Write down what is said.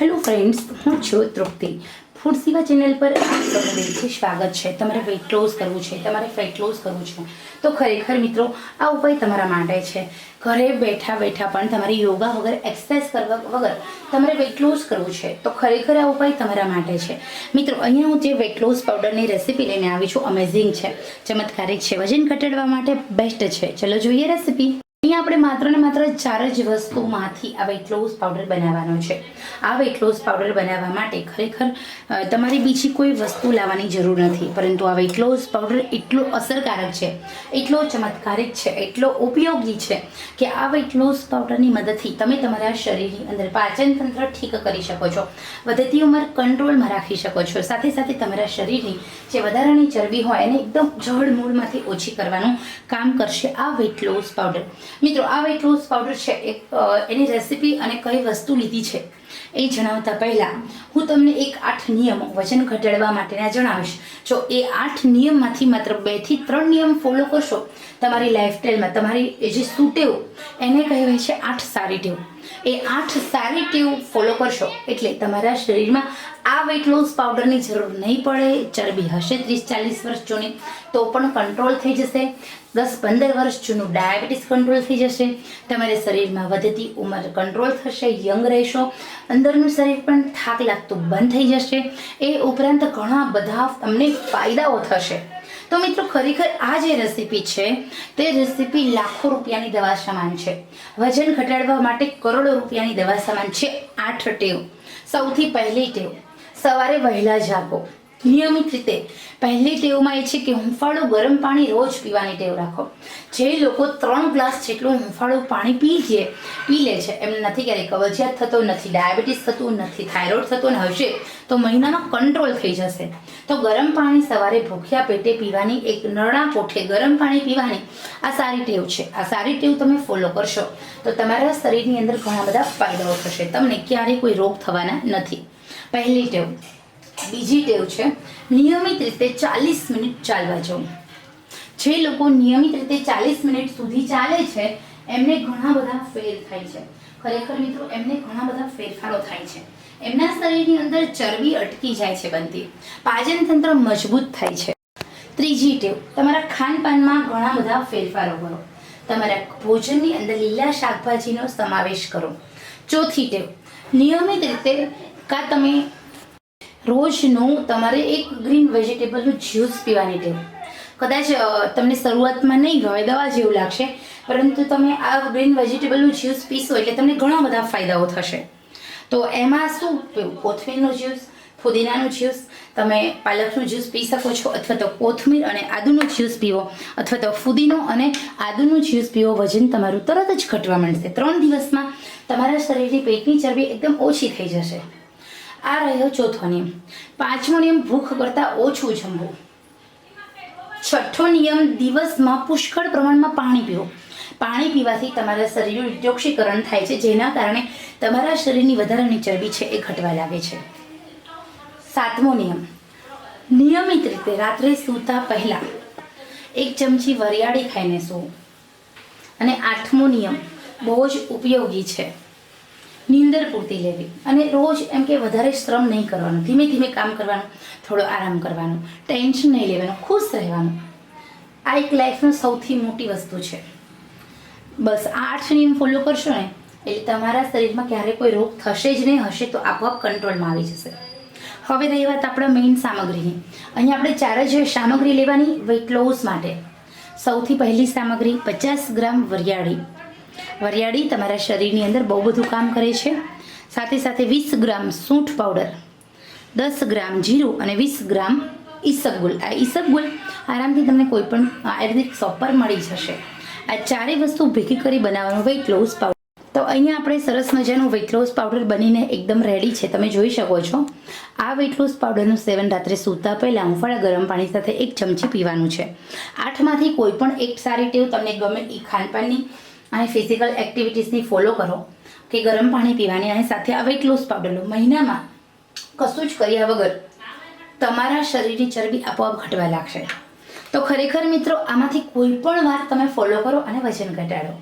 Hello friends હું છું તૃપ્તિ. Food સેવા ચેનલ પર આપ સ્વાગત છે. તમારે વેઇટ લોસ કરવું છે, તમારે ફેટ લોસ કરવું છે. તો ખરેખર મિત્રો, આ ઉપાય તમારા માટે છે. ઘરે બેઠા બેઠા પણ તમારે યોગા વગર એક્સરસાઇઝ કરવા વગર તમારે વેટ લોસ કરવું છે. તો ખરેખર આ ઉપાય તમારા માટે છે. મિત્રો, અહીંયા હું જે વેઇટ લોસ પાવડરની રેસીપી લઈને આવી છું અમેઝિંગ છે. ચમત્કારિક છે. વજન ઘટાડવા માટે બેસ્ટ છે. ચલો જોઈએ રેસીપી અહીંયા આપણે માત્ર ને માત્ર ચાર જ વસ્તુમાંથી આ વેટ લોસ પાવડર બનાવવાનો છે. આ વેટ લોસ પાવડર બનાવવા માટે ખરેખર તમારે બીજી કોઈ વસ્તુ લાવવાની જરૂર નથી, પરંતુ આ વેટ લોસ પાવડર એટલો અસરકારક છે, એટલો ચમત્કારિક છે, એટલો ઉપયોગી છે કે આ વેટ લોસ પાવડરની મદદથી તમે તમારા શરીરની અંદર પાચન તંત્ર ઠીક કરી શકો છો, વધતી ઉંમર કંટ્રોલમાં રાખી શકો છો. સાથે સાથે તમારા શરીરની જે વધારાની ચરબી હોય એને એકદમ જળ મૂળમાંથી ઓછી કરવાનું કામ કરશે આ વેટ લોસ પાવડર મિત્રો, આ વેઇટ લોસ પાવડર છે એક એની રેસીપી અને કઈ વસ્તુ લીધી છે એ જણાવતા પહેલાં હું તમને એક આઠ નિયમો વજન ઘટાડવા માટેના જણાવીશ. જો એ આઠ નિયમમાંથી માત્ર બેથી ત્રણ નિયમ ફોલો કરશો, તમારી લાઈફસ્ટાઈલમાં તમારી જે સુટેવ એને કહેવાય છે આઠ સારી ટેવ. એ આઠ સારી ટેવ ફોલો કરશો. એટલે તમારા શરીરમાં આ વેઇટ લોસ પાવડરની જરૂર નહીં પડે. ચરબી હશે ત્રીસ ચાલીસ વર્ષ જૂની તો પણ કંટ્રોલ થઈ જશે. દસ પંદર વર્ષ જૂનું ડાયાબિટીસ કંટ્રોલ થઈ જશે. તમારા શરીરમાં વધતી ઉંમર કંટ્રોલ થશે, યંગ રહેશો. અંદરનું શરીર પણ થાક લાગતું બંધ થઈ જશે. એ ઉપરાંત ઘણા બધા તમને ફાયદાઓ થશે. તો મિત્રો ખરેખર આ જે રેસીપી છે, તે રેસીપી લાખો રૂપિયાની દવા સમાન છે. વજન ઘટાડવા માટે કરોડો રૂપિયાની દવા સમાન છે. આઠ ટેવ. સૌથી પહેલી ટેવ. સવારે વહેલા જાગો. નિયમિત રીતે. પહેલી ટેવમાં એ છે કે હુંફાળું ગરમ પાણી રોજ પીવાની ટેવ રાખો. જે લોકો ત્રણ ગ્લાસ જેટલું હુંફાળું પાણી પી છે પી લે છે. એમને નથી ક્યારેય કબજિયાત થતો નથી, ડાયાબિટીસ થતું નથી, થાઇરોઇડ થતો હશે, તો મહિનાનો કંટ્રોલ થઈ જશે. તો ગરમ પાણી સવારે ભૂખ્યા પેટે પીવાની એક નરણા કોઠે ગરમ પાણી પીવાની આ સારી ટેવ છે. આ સારી ટેવ તમે ફોલો કરશો, તો તમારા શરીરની અંદર ઘણા બધા ફાયદાઓ થશે. તમને ક્યારેય કોઈ રોગ થવાના નથી. પહેલી ટેવ. બીજી ટેવ છે, નિયમિત રીતે ચાલીસ મિનિટ ચાલવા જવું. જે લોકો નિયમિત રીતે ચાલીસ મિનિટ સુધી ચાલે છે, એમને ઘણા બધા ફેર થાય છે. ખરેખર મિત્રો, એમને ઘણા બધા ફેરફારો થાય છે. એમના શરીરની અંદર ચરબી અટકી જાય છે બનતી. પાચન તંત્ર મજબૂત થાય છે. ત્રીજી ટેવ, તમારા ખાનપાનમાં ઘણા બધા ફેરફારો કરો. તમારા ભોજનની અંદર લીલા શાકભાજીનો સમાવેશ કરો. ચોથી ટેવ, નિયમિત રીતે કાં તમે રોજનું તમારે એક ગ્રીન વેજીટેબલનું જ્યુસ પીવાની ટેવ. કદાચ તમને શરૂઆતમાં નહીં હોય દવા જેવું લાગશે, પરંતુ તમે આ ગ્રીન વેજીટેબલનું જ્યુસ પીશો એટલે તમને ઘણા બધા ફાયદાઓ થશે. તો એમાં શું? કોથમીરનું જ્યુસ, ફુદીનાનું જ્યુસ, તમે પાલકનું જ્યુસ પી શકો છો, અથવા તો કોથમીર અને આદુનું જ્યુસ પીવો, અથવા તો ફુદીનો અને આદુનું જ્યુસ પીવો, વજન તમારું તરત જ ઘટવા માંડશે. ત્રણ દિવસમાં તમારા શરીરની પેટની ચરબી એકદમ ઓછી થઈ જશે. આ રહ્યો ચોથો નિયમ. પાંચમો નિયમ, ભૂખ કરતાં ઓછું જમવું. છઠ્ઠો નિયમ, દિવસમાં પુષ્કળ પ્રમાણમાં પાણી પીવો. પાણી પીવાથી તમારા શરીરનું ડિટોક્સીકરણ થાય છે, જેના કારણે તમારા શરીરની વધારાની ચરબી છે, એ ઘટવા લાગે છે. સાતમો નિયમ. નિયમિત રીતે રાત્રે સૂતા પહેલાં એક ચમચી વરિયાળી ખાઈને સૂવું. અને આઠમો નિયમ, બહુ જ ઉપયોગી છે. નીંદર પૂરતી લેવી. અને રોજ એમ કે વધારે શ્રમ નહીં કરવાનું, ધીમે ધીમે કામ કરવાનું, થોડો આરામ કરવાનું, ટેન્શન નહીં લેવાનું, ખુશ રહેવાનું. આ એક લાઈફનો સૌથી મોટી વસ્તુ છે. બસ આ આઠ નિયમ ફોલો કરશો ને, એટલે તમારા શરીરમાં ક્યારેય કોઈ રોગ થશે જ નહીં, હશે તો આપોઆપ કંટ્રોલમાં આવી જશે. હવે રહી વાત આપણા મેઇન સામગ્રીની. અહીંયા આપણે ચાર જ સામગ્રી લેવાની વેઇટ લોસ માટે. સૌથી પહેલી સામગ્રી પચાસ ગ્રામ વરિયાળી. વરિયાળી તમારા શરીરની અંદર બહુ બધું કામ કરે છે. સાથે સાથે વીસ ગ્રામ સૂંઠ પાવડર, દસ ગ્રામ જીરું અને વીસ ગ્રામ ઈસબગુલ. આ ઈસબગુલ આરામથી તમને કોઈ પણ આયુર્વેદિક શોપ પર મળી જશે. આ ચારેય વસ્તુ ભેગી કરી બનાવવાનું વેઇટ લોસ પાવડર. તો અહીંયા આપણે સરસ મજાનું વેઇટ લોસ પાવડર બનીને એકદમ રેડી છે. તમે જોઈ શકો છો. આ વેઇટ લોસ પાવડરનું સેવન રાત્રે સૂતા પહેલાં હુંફાળા ગરમ પાણી સાથે એક ચમચી પીવાનું છે. આઠમાંથી કોઈ પણ એક સારી ટેવ તમને ગમે એ ખાનપાનની અને ફિઝિકલ એક્ટિવિટીઝની ફોલો કરો કે ગરમ પાણી પીવાની અને સાથે આ વેઇટ લોસ પાવડર લો. મહિનામાં કશું જ કર્યા વગર તમારા શરીરની ચરબી આપોઆપ ઘટવા લાગશે. તો ખરેખર મિત્રો, આમાંથી કોઈ પણ વાત તમે ફોલો કરો અને વજન ઘટાડો.